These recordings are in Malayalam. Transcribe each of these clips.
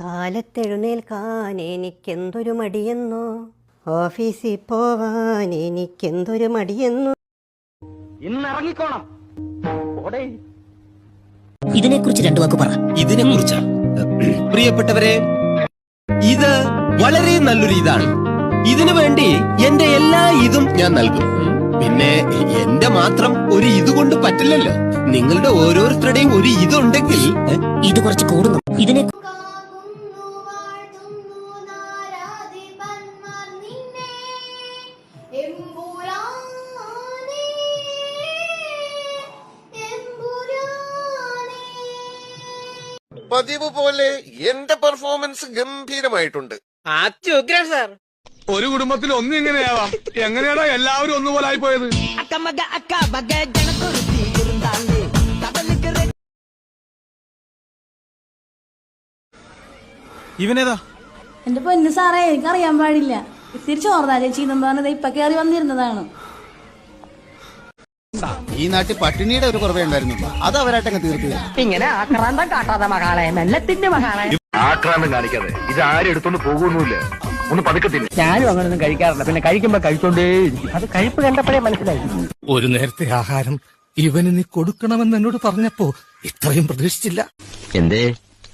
കാലത്തെഴുന്നേൽക്കാൻ എനിക്കെന്തൊരു മടിയെന്നോ? ഓഫീസിൽ പോവാൻ എനിക്കെന്തൊരു മടിയെന്നോ? ഇന്നിറങ്ങിക്കോണം. ഓടേ. ഇതിനെക്കുറിച്ച് രണ്ടു വാക്ക് പറ. ഇതിനെ കുറിച്ചാ പ്രിയപ്പെട്ടവരെ ഇത് വളരെ നല്ലൊരു ഇതാണ്. ഇതിനു വേണ്ടി എന്റെ എല്ലാ ഇതും ഞാൻ നൽകും. പിന്നെ എന്റെ മാത്രം ഒരു ഇത് കൊണ്ട് പറ്റില്ലല്ലോ. നിങ്ങളുടെ ഓരോരുത്തരുടെയും ഒരു ഇതുണ്ടെങ്കിൽ ഇത് കുറച്ച് കൂടുന്നു. ഇതിനെ പതിവ് പോലെ എന്റെ പെർഫോമൻസ് ഗംഭീരമായിട്ടുണ്ട്. സാർ. ഒരു കുടുംബത്തിൽ ഒന്നും ഇങ്ങനെയാവാം. എങ്ങനെയാടാ എല്ലാവരും ഒന്നുപോലെ ആയി പോയത് ഇവനേതാ? എന്റെ പൊന്നു സാറേ എനിക്കറിയാൻ പാടില്ല. ഇത്തിരി ചോർന്നാ ചേച്ചി എന്നും പറഞ്ഞത് ഇപ്പൊ കയറി വന്നിരുന്നതാണ്. ഈ നാട്ടിൽ പട്ടിണിയുടെ ഒരു കുറവേ ഉണ്ടായിരുന്നുള്ളൂ. അത് അവരായിട്ടങ്ങ് തീർത്തു ഇങ്ങനെ ആക്രാന്തം കാട്ടാതെ മകളെ മെല്ലത്തിന്റെ മകളെ. ആക്രാന്തം കാണിക്കാതെ. ഇത് ആരും എടുത്തോണ്ട് പോകുന്നില്ല ഒന്ന് പതുക്കെ തിന്നെ. ഞാനും അങ്ങനൊന്നും കഴിക്കാറില്ല. പിന്നെ കഴിക്കുമ്പോ കഴിച്ചോണ്ടേ അത് കഴിപ്പ് കണ്ടപ്പോഴേ മനസ്സിലായി ഒരു നേരത്തെ ആഹാരം ഇവന് നീ കൊടുക്കണമെന്ന് എന്നോട് പറഞ്ഞപ്പോ ഇത്രയും പ്രതീക്ഷിച്ചില്ല. എന്തേ?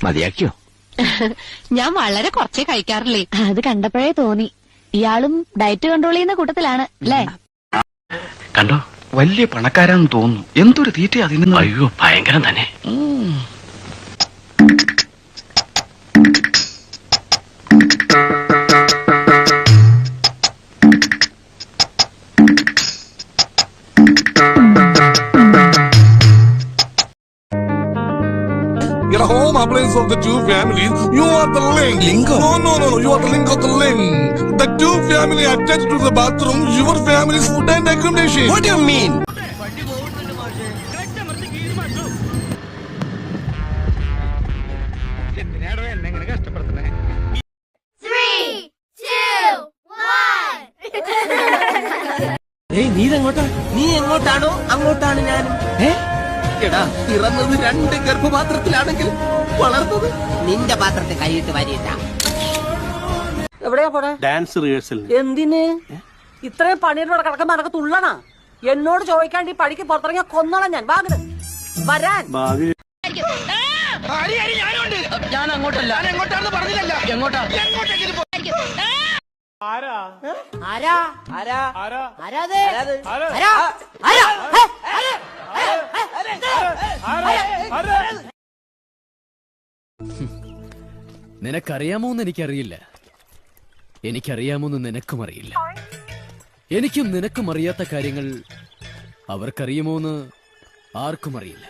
മതിയാക്കിയോ? ഞാൻ വളരെ കുറച്ചേ കഴിക്കാറില്ലേ. അത് കണ്ടപ്പോഴേ തോന്നി. ഇയാളും ഡയറ്റ് കൺട്രോൾ ചെയ്യുന്ന കൂട്ടത്തിലാണ് അല്ലേ? കണ്ടോ? വലിയ പണക്കാരാന്ന് തോന്നുന്നു. എന്തൊരു തീറ്റ അതിന് അയ്യോ ഭയങ്കരം തന്നെ. Get a home appliance of the two families. You are the link. Link? No, no, no, no. You are the link of the link. The two family attached to the bathroom. Your family's food and accommodation. What do you mean? Three, two, one. ഏയ് നീ ഇതെങ്ങോട്ടാ നീ എങ്ങോട്ടാണോ അങ്ങോട്ടാണ് ഞാനും ഏ എടാ പിറന്നത് രണ്ട് ഗർഭപാത്രത്തിലാണെങ്കിൽ വളർന്നത് നിന്റെ പാത്രത്തെ കൈയിട്ട് വരിയിട്ടാ. എവിടെയാ പോടെ ഡാൻസ് റിഹേഴ്സൽ എന്തിന്? ഇത്രയും പണിയുടെ കിടക്കുമ്പോ എനക്ക് തുള്ളണ? എന്നോട് ചോദിക്കാണ്ട് ഈ പടിക്ക് പുറത്തിറങ്ങിയ കൊന്നോളാം ഞാൻ. വാങ്ങുന്നത് വരാൻ. ഞാൻ അങ്ങോട്ടല്ല. ഞാൻ എങ്ങോട്ടാണെന്ന് പറഞ്ഞില്ലല്ല. എങ്ങോട്ടാ? ആരാ? ആരാ? ആരാ? ആരാ? ആരാ? ആരാ? നിനക്കറിയാമോന്ന് എനിക്കറിയില്ല എനിക്കറിയാമോന്ന് നിനക്കും അറിയില്ല എനിക്കും നിനക്കും അറിയാത്ത കാര്യങ്ങൾ അവർക്കറിയുമോന്ന് ആർക്കും അറിയില്ല